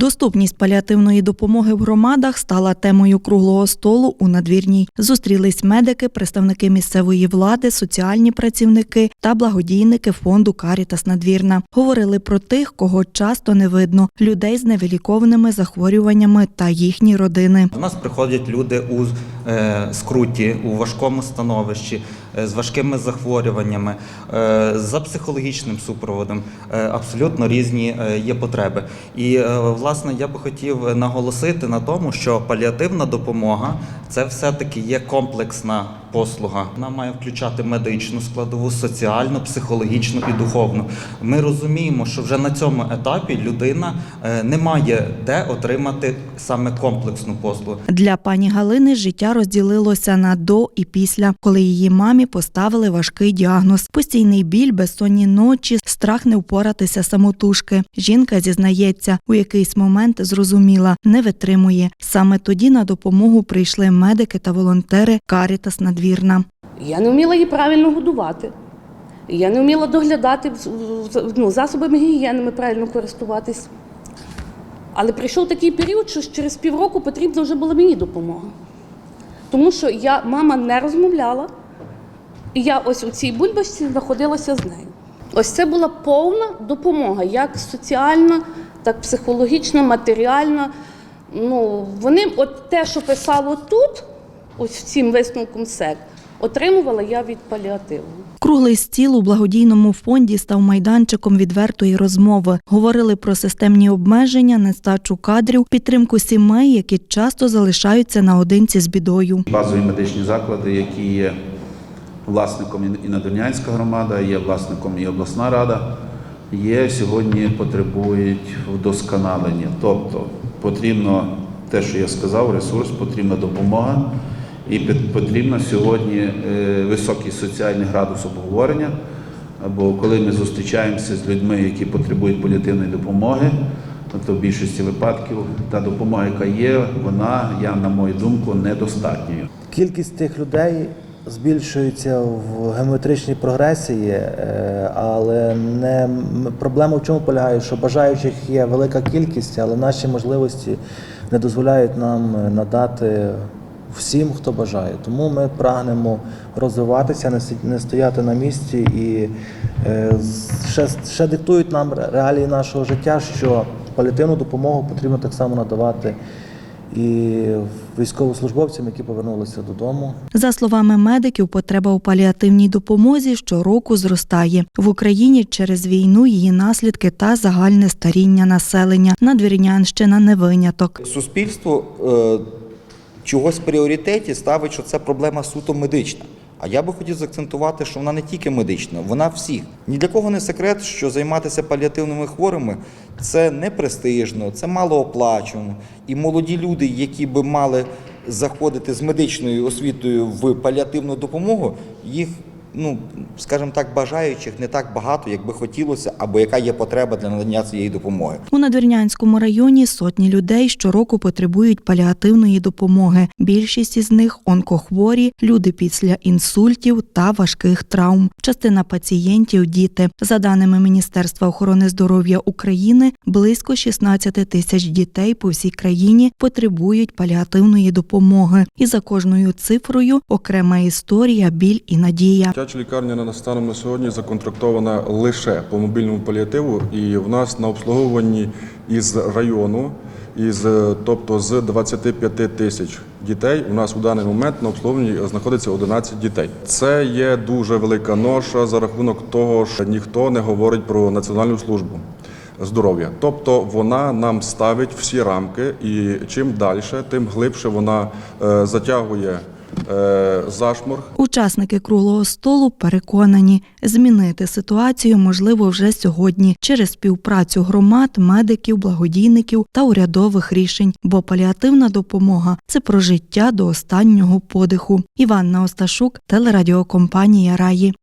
Доступність паліативної допомоги в громадах стала темою круглого столу у надвірній. Зустрілись медики, представники місцевої влади, соціальні працівники та благодійники фонду Карітас Надвірна. Говорили про тих, кого часто не видно людей з невилікованими захворюваннями та їхні родини. До нас приходять люди у скруті, у важкому становищі, е, з важкими захворюваннями, е, за психологічним супроводом. Е, абсолютно різні е, є потреби. І е, власне я би хотів наголосити на тому, що паліативна допомога це все-таки є комплексна послуга. Вона має включати медичну складову, соціальну, психологічну і духовну. Ми розуміємо, що вже на цьому етапі людина е, не має де отримати саме комплексну послугу. Для пані Галини життя розділилося на до і після, коли її мамі поставили важкий діагноз: постійний біль, безсонні ночі, страх не впоратися самотужки. Жінка зізнається, у якийсь момент зрозуміла, не витримує. Саме тоді на допомогу прийшли медики та волонтери Карітас Надвірна. Я не вміла її правильно годувати. Я не вміла доглядати ну, засобами гігієни правильно користуватись. Але прийшов такий період, що через півроку потрібна вже була мені допомога. Тому що я, мама не розмовляла, і я ось у цій бульбашці знаходилася з нею. Ось це була повна допомога, як соціальна, так психологічна, матеріальна. Ну, вони, от те, що писало тут, ось в цим висновком СЕК, отримувала я від паліативу. Круглий стіл у благодійному фонді став майданчиком відвертої розмови. Говорили про системні обмеження, нестачу кадрів, підтримку сімей, які часто залишаються наодинці з бідою. Базові медичні заклади, які є власником і Надвірнянська громада, є власником і обласна рада, є сьогодні потребують вдосконалення. Тобто потрібно те, що я сказав, ресурс, потрібна допомога. І потрібно сьогодні е, високий соціальний градус обговорення. Бо коли ми зустрічаємося з людьми, які потребують паліативної допомоги, то в більшості випадків та допомога, яка є, вона, я на мою думку, недостатньою. Кількість тих людей збільшується в геометричній прогресії, е, але не проблема в чому полягає, що бажаючих є велика кількість, але наші можливості не дозволяють нам е, надати всім, хто бажає. Тому ми прагнемо розвиватися, не стояти на місці і е, ще, ще диктують нам реалії нашого життя, що паліативну допомогу потрібно так само надавати і військовослужбовцям, які повернулися додому. За словами медиків, потреба у паліативній допомозі щороку зростає в Україні через війну, її наслідки та загальне старіння населення. Надвірнянщина не виняток. суспільство е, чогось в пріоритеті ставить, що це проблема суто медична. А я би хотів заакцентувати, що вона не тільки медична, вона всіх. Ні для кого не секрет, що займатися паліативними хворими це не престижно, це малооплачувано. І молоді люди, які би мали заходити з медичною освітою в паліативну допомогу, їх, ну скажімо так, бажаючих не так багато, як би хотілося, або яка є потреба для надання цієї допомоги. У Надвірнянському районі сотні людей щороку потребують паліативної допомоги. Більшість із них онкохворі, люди після інсультів та важких травм. Частина пацієнтів діти. За даними Міністерства охорони здоров'я України, близько 16 тисяч дітей по всій країні потребують паліативної допомоги. І за кожною цифрою окрема історія, біль і надія. Дитяча лікарня на станом на сьогодні законтрактована лише по мобільному паліативу, і в нас на обслуговуванні із району, із, е, тобто з 25 тисяч дітей, у нас у даний момент на обслуговуванні знаходиться 11 дітей. Це є дуже велика ноша за рахунок того, що ніхто не говорить про національну службу. Здоров'я, тобто вона нам ставить всі рамки, і чим далі, тим глибше вона е, затягує зашморг, Учасники круглого столу переконані, змінити ситуацію можливо вже сьогодні через співпрацю громад, медиків, благодійників та урядових рішень, бо паліативна допомога це про життя до останнього подиху. Іванна Осташук, телерадіокомпанія Раї.